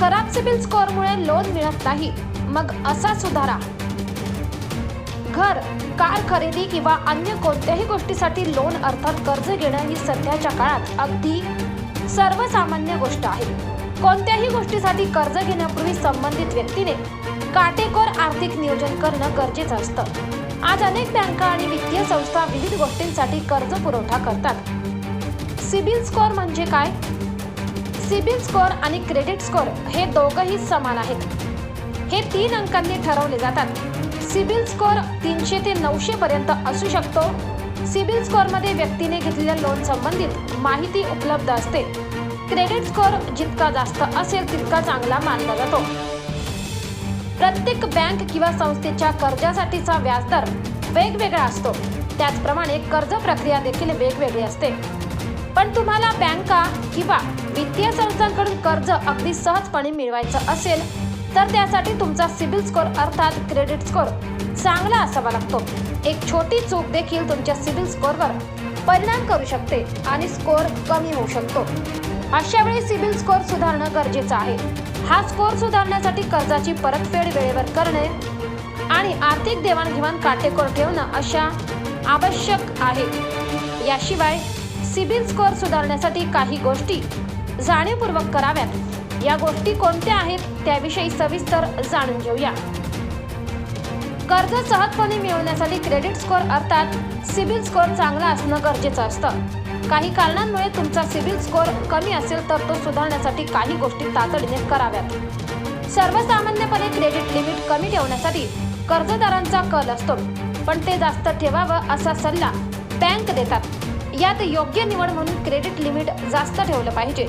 खराब CIBIL स्कोअरमुळे loan मिळत नाही. मग असा सुधारा. घर कार खरेदी किंवा अन्य कोणत्याही गोष्टीसाठी लोन अर्थात कर्ज घेणं ही सध्याच्या काळात अगदी सर्वसामान्य गोष्ट आहे. कोणत्याही गोष्टीसाठी कर्ज घेण्यापूर्वी संबंधित व्यक्तीने काटेकोर आर्थिक नियोजन करणं गरजेचं असतं. आज अनेक बँका आणि वित्तीय संस्था विविध गोष्टींसाठी कर्ज पुरवठा करतात. सिबिल स्कोअर म्हणजे काय? सिबिल स्कोअर आणि क्रेडिट स्कोअर हे दोघंही समान आहेत. हे तीन अंकांनी ठरवले जातात. सिबिल स्कोअर तीनशे ते नऊशे पर्यंत असू शकतो. सिबिल स्कोअरमध्ये व्यक्तीने घेतलेल्या लोन संबंधित माहिती उपलब्ध असते. क्रेडिट स्कोअर जितका जास्त असेल तितका चांगला मानला जातो. प्रत्येक बँक किंवा संस्थेच्या कर्जासाठीचा व्याजदर वेगवेगळा असतो. त्याचप्रमाणे कर्ज प्रक्रिया देखील वेगवेगळी असते. पण तुम्हाला बँका किंवा वित्तीय संस्थांकडून कर्ज अगदी सहजपणे मिळवायचं असेल तर त्यासाठी तुमचा सिबिल स्कोअर अर्थात क्रेडिट स्कोअर चांगला असावा लागतो. एक छोटी चूक देखील तुमच्या सिबिल स्कोअरवर परिणाम करू शकते आणि स्कोअर कमी होऊ शकतो. अशा वेळी सिबिल स्कोअर सुधारणं गरजेचं आहे. हा स्कोअर सुधारण्यासाठी कर्जाची परतफेड वेळेवर करणे आणि आर्थिक देवाणघेवाण काटेकोर ठेवणं अशा आवश्यक आहे. याशिवाय सिबिल स्कोअर सुधारण्यासाठी काही गोष्टी जाणीवपूर्वक कराव्यात. या गोष्टी कोणत्या आहेत त्याविषयी सविस्तर जाणून घेऊया. कर्ज सहजपणे मिळवण्यासाठी क्रेडिट स्कोअर अर्थात सिबिल स्कोअर चांगला असणं गरजेचं असतं. काही कारणांमुळे तुमचा सिबिल स्कोअर कमी असेल तर तो सुधारण्यासाठी काही गोष्टी तातडीने कराव्यात. सर्वसामान्यपणे क्रेडिट लिमिट कमी ठेवण्यासाठी कर्जदारांचा कल असतो पण ते जास्त ठेवावं असा सल्ला बँक देतात. यात योग्य निवड म्हणून क्रेडिट लिमिट जास्त ठेवलं पाहिजे.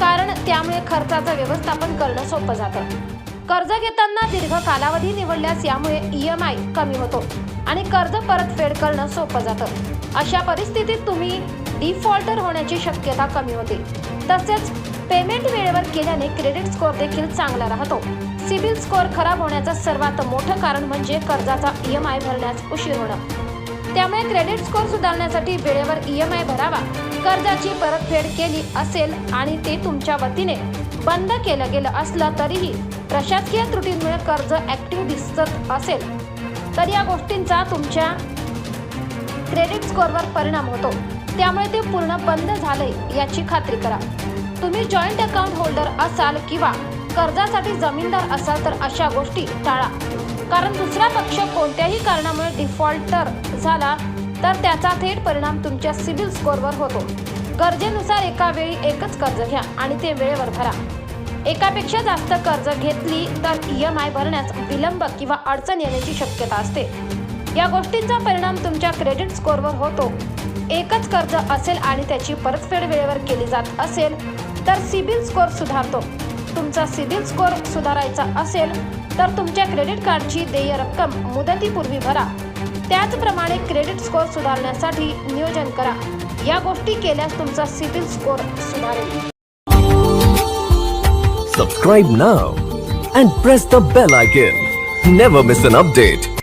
कारण त्यामुळे खर्चाचं व्यवस्थापन करणं सोपं जातं. कर्ज घेताना दीर्घ कालावधी निवडल्यास यामुळे ई एम आय कमी होतो आणि कर्ज परतफेड करणं सोपं जातं. अशा परिस्थितीत तुम्ही डिफॉल्टर होण्याची शक्यता कमी होते. तसेच पेमेंट वेळेवर केल्याने क्रेडिट स्कोअर देखील चांगला राहतो. सिबिल स्कोअर खराब होण्याचं सर्वात मोठं कारण म्हणजे कर्जाचा ई एम आय भरण्यास उशीर होणं. त्यामुळे क्रेडिट स्कोअर सुधारण्यासाठी वेळेवर ई एम आय भरावा. कर्जाची परतफेड केली असेल आणि ते तुमच्या वतीने बंद केलं गेलं असलं तरीही प्रशासकीय त्रुटींमुळे कर्ज ऍक्टिव्ह दिसत असेल. तर या गोष्टींचा तुमच्या क्रेडिट स्कोअरवर परिणाम होतो. त्यामुळे ते पूर्ण बंद झाले याची खात्री करा. तुम्ही जॉईंट अकाउंट होल्डर असाल किंवा कर्जासाठी जमीनदार असाल तर अशा गोष्टी टाळा. कारण दुसरा पक्ष कोणत्याही कारणामुळे डिफॉल्टर झाला तर त्याचा थेट परिणाम तुमच्या सिबिल स्कोअरवर होतो. गरजेनुसार एका वेळी एकच कर्ज घ्या आणि ते वेळेवर भरा. एकापेक्षा जास्त कर्ज घेतली तर ई एम आय भरण्यास विलंब किंवा अडचण येण्याची शक्यता असते. या गोष्टींचा परिणाम तुमच्या क्रेडिट स्कोअरवर होतो. एकच कर्ज असेल आणि त्याची परतफेड वेळेवर केली जात असेल तर सिबिल स्कोअर सुधारतो. तुमचा सिबिल स्कोअर सुधारायचा असेल तर तुमच्या क्रेडिट कार्डची देय रक्कम मुदतीपूर्वी भरा. त्याचप्रमाणे क्रेडिट स्कोअर सुधारण्यासाठी नियोजन करा. या गोष्टी केल्यास तुमचा सिबिल स्कोअर सुधारेल. Subscribe now and press the bell icon never miss an update